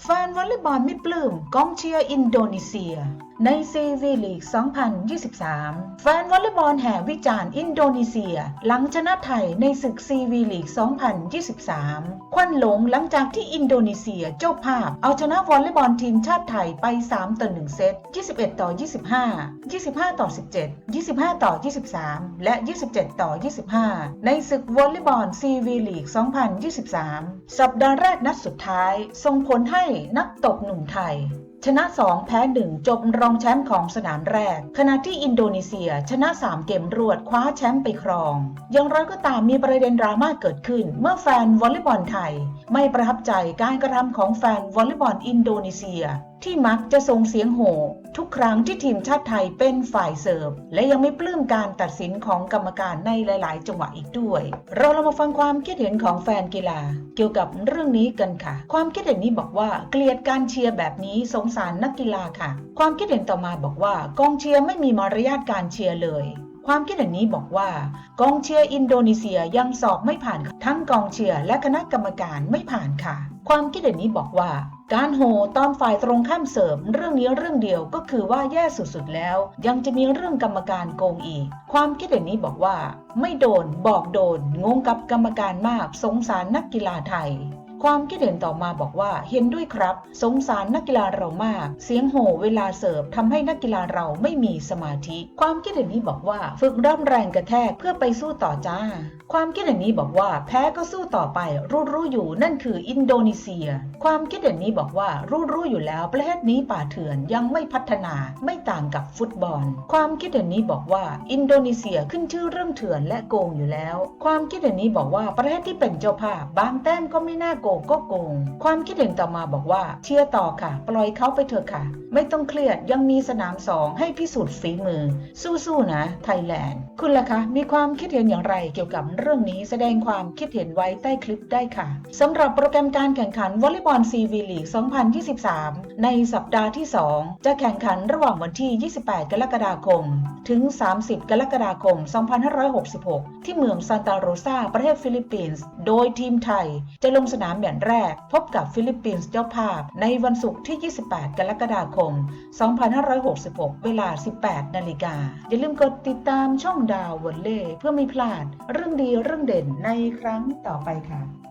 แฟนวอลเลย์บอลไม่ปลื้มกองเชียร์อินโดนีเซีย ในซีวีลีก 2023 แฟนวอลเลย์บอลแห่วิจารณ์อินโดนีเซีย หลังชนะไทยในศึกซีวีลีก 2023 ควันหลงหลังจากที่อินโดนีเซียเจ้าภาพ เอาชนะวอลเลย์บอลทีมชาติไทยไป 3 ต่อ 1 เซต 21 ต่อ 25 25 ต่อ 17 25 ต่อ 23 และ 27 ต่อ 25 ในศึกวอลเลย์บอลซีวีลีก 2023 สัปดาห์แรกนัดสุดท้าย ส่งผลให้นักตบหนุ่มไทย ชนะ 2 แพ้ 1 จบรองแชมป์ของสนามแรก ขณะที่อินโดนีเซียชนะ 3 เกมรวดคว้าแชมป์ไปครอง อย่างไรก็ตามมีประเด็นดราม่าเกิดขึ้น เมื่อแฟนวอลเลย์บอลไทย ไม่ประทับใจการกระทำของแฟนวอลเลย์บอลอินโดนีเซีย ที่มักจะส่งเสียงโห่ทุกครั้งที่ทีมชาติไทยเป็นฝ่ายเสิร์ฟและยังไม่ปลื้มการตัดสินของกรรมการในหลาย ๆ จังหวะอีกด้วย เราเรามาฟังความคิดเห็นของแฟนกีฬา เกี่ยวกับเรื่องนี้กันค่ะ ความคิดเห็นนี้บอกว่าเกลียดการเชียร์แบบนี้สงสารนักกีฬาค่ะ ความคิดเห็นต่อมาบอกว่ากองเชียร์ไม่มีมารยาทการเชียร์เลยความคิดเห็นนี้บอกว่ากองเชียร์อินโดนีเซียยังสอบไม่ผ่านทั้งกองเชียร์และคณะกรรมการไม่ผ่านค่ะ ความคิดเห็นนี้บอกว่า การโหตอนฝ่ายตรงข้ามเสริม เรื่องนี้เรื่องเดียวก็คือว่าแย่สุดๆแล้ว ยังจะมีเรื่องกรรมการโกงอีก ความคิดเห็นนี้บอกว่า ไม่โดนบอกโดนงงกับกรรมการมากสงสารนักกีฬาไทย ความคิดเห็นต่อมาบอกว่าเห็นด้วยครับ สงสารนักกีฬาเรามาก เสียงโห่เวลาเสิร์ฟทำให้นักกีฬาเราไม่มีสมาธิ ความคิดเห็นนี้บอกว่าฝึกร่ำแรงกระแทกเพื่อไปสู้ต่อจ้า ความคิดเห็นนี้บอกว่าแพ้ก็สู้ต่อไป รู้รู้อยู่นั่นคืออินโดนีเซีย ความคิดเห็นนี้บอกว่ารู้รู้อยู่แล้วประเทศนี้ป่าเถื่อนยังไม่พัฒนาไม่ต่างกับฟุตบอล ความคิดเห็นนี้บอกว่าอินโดนีเซียขึ้นชื่อเรื่องเถื่อนและโกงอยู่แล้ว ความคิดเห็นนี้บอกว่าประเทศที่เป็นเจ้าภาพบางแต้มก็ไม่น่าโกงก็โกง ความคิดเห็นต่อมาบอกว่า เชียร์ต่อค่ะ ปล่อยเขาไปเถอะค่ะ ไม่ต้องเครียดยังมีสนามสองให้พิสูจน์ฝีมือ สู้ๆนะไทยแลนด์ คุณล่ะคะ มีความคิดเห็นอย่างไรเกี่ยวกับเรื่องนี้แสดงความคิดเห็นไว้ใต้คลิปได้ค่ะสำหรับโปรแกรมการแข่งขันวอลเลย์บอลซีวีลีก 2023 ในสัปดาห์ที่ 2 จะแข่งขันระหว่างวันที่ 28 กรกฎาคม ถึง 30 กรกฎาคม 2566 ที่เมืองซานตาโรซาประเทศฟิลิปปินส์ โดยทีมไทยจะลงสนามแบบแรก พบกับฟิลิปปินส์เจ้าภาพ ในวันศุกร์ที่ 28 กรกฎาคม 2566 เวลา 18 นาฬิกา อย่าลืมกดติดตามช่องดาววอลเล่เพื่อไม่พลาด เรื่องดีเรื่องเด่นในครั้งต่อไปค่ะ